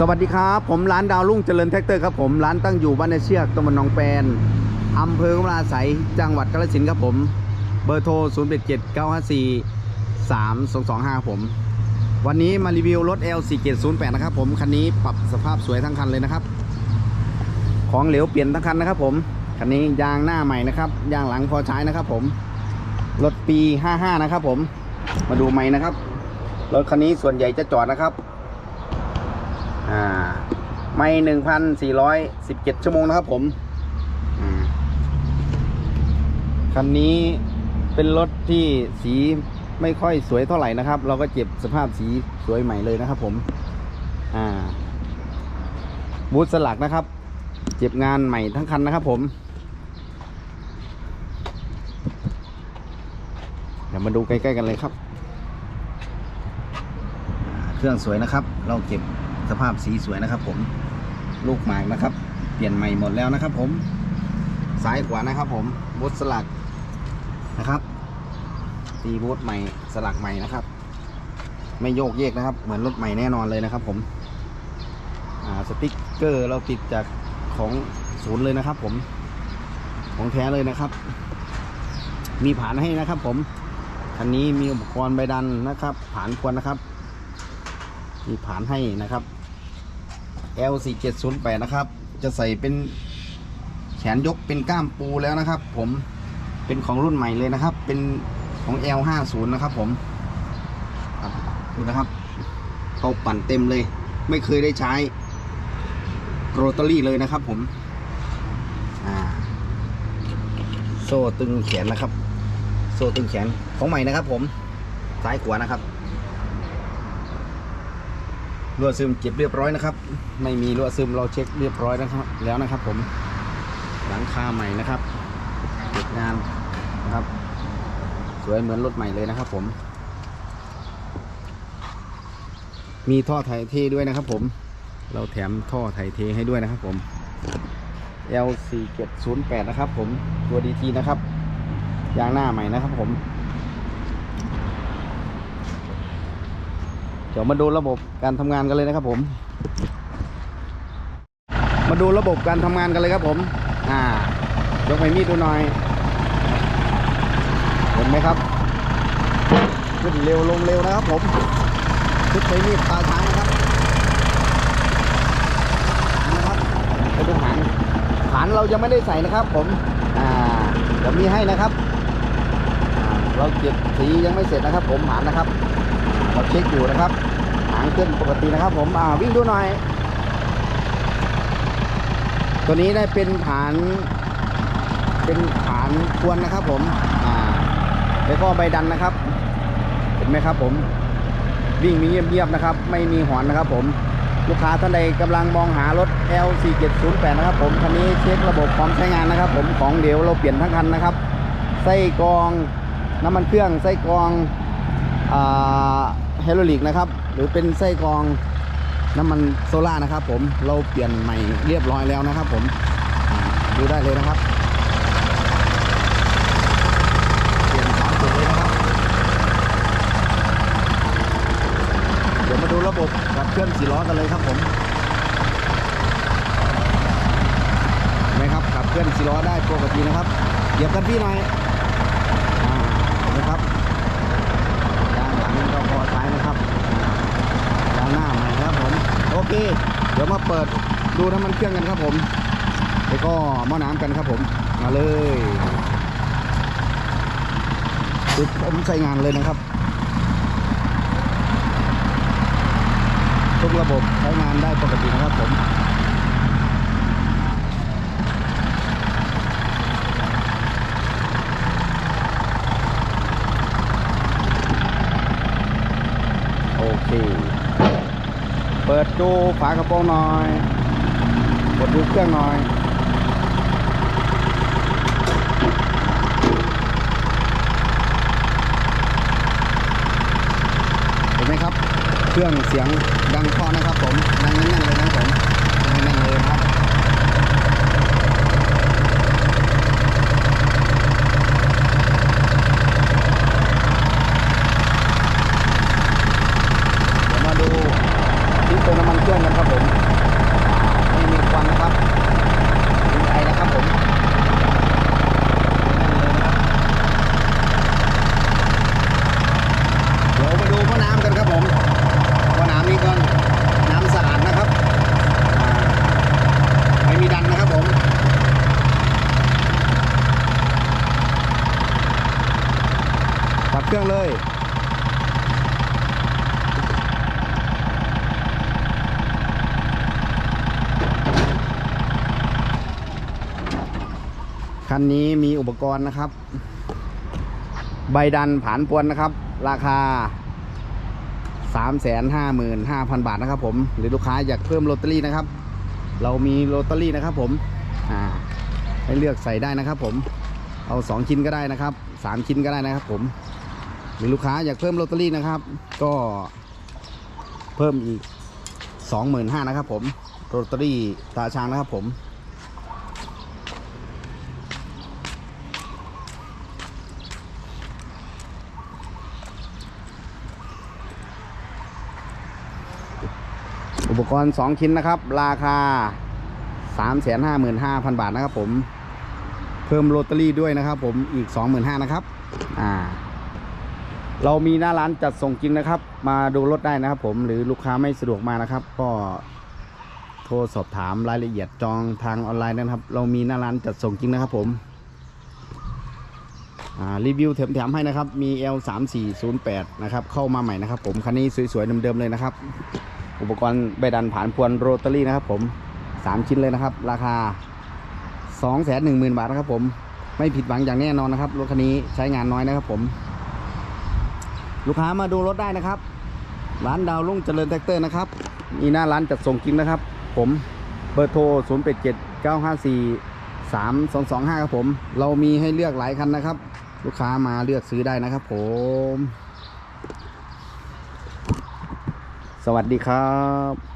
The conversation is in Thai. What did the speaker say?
สวัสดีครับ ผมร้านดาวรุ่งเจริญแท็กเตอร์ครับผมร้านตั้งอยู่บ้านในเชือกตำบลหนองแปนอำเภอกำลาไสยจังหวัดกาฬสินธุ์ครับผม เบอร์โทร0 7 7 9 5 4 3 2 2 5 ผม วันนี้มารีวิวรถ L 4 7 0 8นะครับผม คันนี้ปรับสภาพสวยทั้งคันเลยนะครับ ของเหลวเปลี่ยนทั้งคันนะครับผม คันนี้ยางหน้าใหม่นะครับ ยางหลังพอใช้นะครับผม รถปี 55 นะครับผม มาดูใหม่นะครับ รถคันนี้ส่วนใหญ่จะจอดนะครับ อ่า ไม่หนึ่งพันสี่ร้อยสิบเจ็ดชั่วโมงนะครับผมคันนี้เป็นรถที่สีไม่ค่อยสวยเท่าไหร่นะครับ เราก็เก็บสภาพสีสวยใหม่เลยนะครับผม อ่า บูธสลักนะครับเก็บงานใหม่ทั้งคันนะครับผม เดี๋ยวมาดูใกล้ๆกันเลยครับ เครื่องสวยนะครับ เราเก็บ สภาพสีสวยนะครับ ผมลูกหมากนะครับ เปลี่ยนใหม่หมดแล้วนะครับ ผมซ้ายขวานะครับ ผมบูธสลักนะครับตีบูธใหม่สลักใหม่นะครับ ไม่โยกเยกนะครับ เหมือนรถใหม่แน่นอนเลยนะครับ ผมสติ๊กเกอร์เราติดจากของศูนย์เลยนะครับ ผมของแท้เลยนะครับ มีผานให้นะครับ ผมคันนี้มีอุปกรณ์ใบดันนะครับผานควรนะครับ มีผานให้นะครับ L4708 นะครับ จะใส่เป็นแขนยกเป็นก้ามปูแล้วนะครับ ผมเป็นของรุ่นใหม่เลยนะครับ เป็นของ L50 นะครับ ผมดูนะครับเขาปั่นเต็มเลย ไม่เคยได้ใช้โรตารี่เลยนะครับ ผมโซ่ตึงแขนนะครับ โซ่ตึงแขนของใหม่นะครับ ผมซ้ายขวานะครับ รั่วซึมเก็บเรียบร้อยนะครับ ไม่มีรั่วซึมเราเช็คเรียบร้อยนะครับ แล้วนะครับ ผมหลังคาใหม่นะครับเก็บงานนะครับ สวยเหมือนรถใหม่เลยนะครับ ผม มีท่อไทยเทด้วยนะครับ ผม เราแถมท่อไทยเทให้ด้วยนะครับ ผม L4708 นะครับ ผมตัวดีทีนะครับยางหน้าใหม่นะครับ ผม ดี๋ยวมาดูระบบการทำงานกันเลยนะครับผม มาดูระบบการทำงานกันเลยครับผม อ่ายกไม้มีดดูหน่อย เห็นไหมครับขึ้นเร็วลงเร็วนะครับผมขึ้นไม้มีดตาช้างนะครับนะครับไปดูหางฐานเรายังไม่ได้ใส่นะครับ ผม อ่าเดี๋ยวมีให้นะครับ เราเก็บสียังไม่เสร็จนะครับ ผมหานนะครับ เช็คอยู่นะครับ หางขึ้นปกตินะครับ ผมอ่าวิ่งดูหน่อย ตัวนี้ได้เป็นฐาน เป็นฐานควนนะครับ ผมอ่าแล้วก็ใบดันนะครับ เห็นไหมครับ ผมวิ่งมีเงียบๆนะครับ ไม่มีหอนนะครับ ผมลูกค้าท่านใดกำลังมองหารถ L4708 นะครับผมคันนี้เช็คระบบความใช้งานนะครับ ผมของเดี๋ยวเราเปลี่ยนทั้งคันนะครับ ไส้กรองน้ำมันเครื่องไส้กรอง เฮโรลิกนะครับ หรือเป็นไส้กรองน้ำมันโซล่านะครับ ผมเราเปลี่ยนใหม่เรียบร้อยแล้วนะครับ ผมดูได้เลยนะครับเปลี่ยนสามจุดเลยนะครับ เดี๋ยวมาดูระบบกับเครื่องสี่ล้อกันเลยครับผมเห็นไหมครับขับเคลื่อนสี่ล้อได้ปกตินะครับเหยียบกันพี่หน่อยอ่าเห็นไหมครับ ยางหลังก็พอใช้นะครับยางหน้าใหม่นะครับผม โอเค เดี๋ยวมาเปิ ดูน้ำมันเครื่องกันครับผม แล้วก็หม้อน้ำกันครับผม มาเลยจุดผมใช้งานเลยนะครับทุกระบบใช้งานได้ปกตินะครับผมโอเค เปิดดูฝากระโปรงหน่อย กดดูเครื่องหน่อยเห็นไหมครับ เครื่องเสียงดังพอนะครับผมดังแน่นๆเลยนะครับผมดังแน่นๆเลยนะครับ เดี๋ยวมาดูที่ตัวน้ำมันเครื่องกันครับผม ขับ เครื่องเลยคันนี้มีอุปกรณ์นะครับ ใบดันผานปวนนะครับ ราคา 355,000 บาทนะครับ ผม หรือลูกค้าอยากเพิ่มโรตารี่นะครับ เรามีโรตารี่นะครับ ผมอ่าให้เลือกใส่ได้นะครับ ผมเอา 2 ชิ้นก็ได้นะครับ 3 ชิ้นก็ได้นะครับ ผม หรือลูกค้าอยากเพิ่มโรตารี่นะครับ ก็เพิ่มอีก 25,000นะครับผมโรตารี่ตาช้างนะครับผมอุปกรณ์ 2 ชิ้นนะครับ ราคา 355,000 บาทนะครับผม เพิ่มโรตารี่ด้วยนะครับผมอีก 25,000นะครับ อ่า เรามีหน้าร้านจัดส่งจริงนะครับ มาดูรถได้นะครับ ผมหรือลูกค้าไม่สะดวกมานะครับ ก็โทรสอบถามรายละเอียดจองทางออนไลน์นะครับ เรามีหน้าร้านจัดส่งจริงนะครับ ผมรีวิวแถมๆให้นะครับ มี L 3 4 0 8 นะครับ เข้ามาใหม่นะครับ ผม คันนี้สวยๆเดิมๆเลยนะครับ อุปกรณ์ใบดันผ่านพวนโรตารี่นะครับ ผม 3 ชิ้นเลยนะครับ ราคา 2 1 0 0 0 0 บาทนะครับ ผม ไม่ผิดหวังอย่างแน่นอนนะครับ รถคันนี้ใช้งานน้อยนะครับ ผม ลูกค้ามาดูรถได้นะครับ ร้านดาวรุ่งเจริญแท็กเตอร์นะครับมีหน้าร้านจัดส่งจริงนะครับ ผมเบอร์โทร 0 8 7 9 5 4 3 2 2 5 ครับผม เรามีให้เลือกหลายคันนะครับ ลูกค้ามาเลือกซื้อได้นะครับผม สวัสดีครับ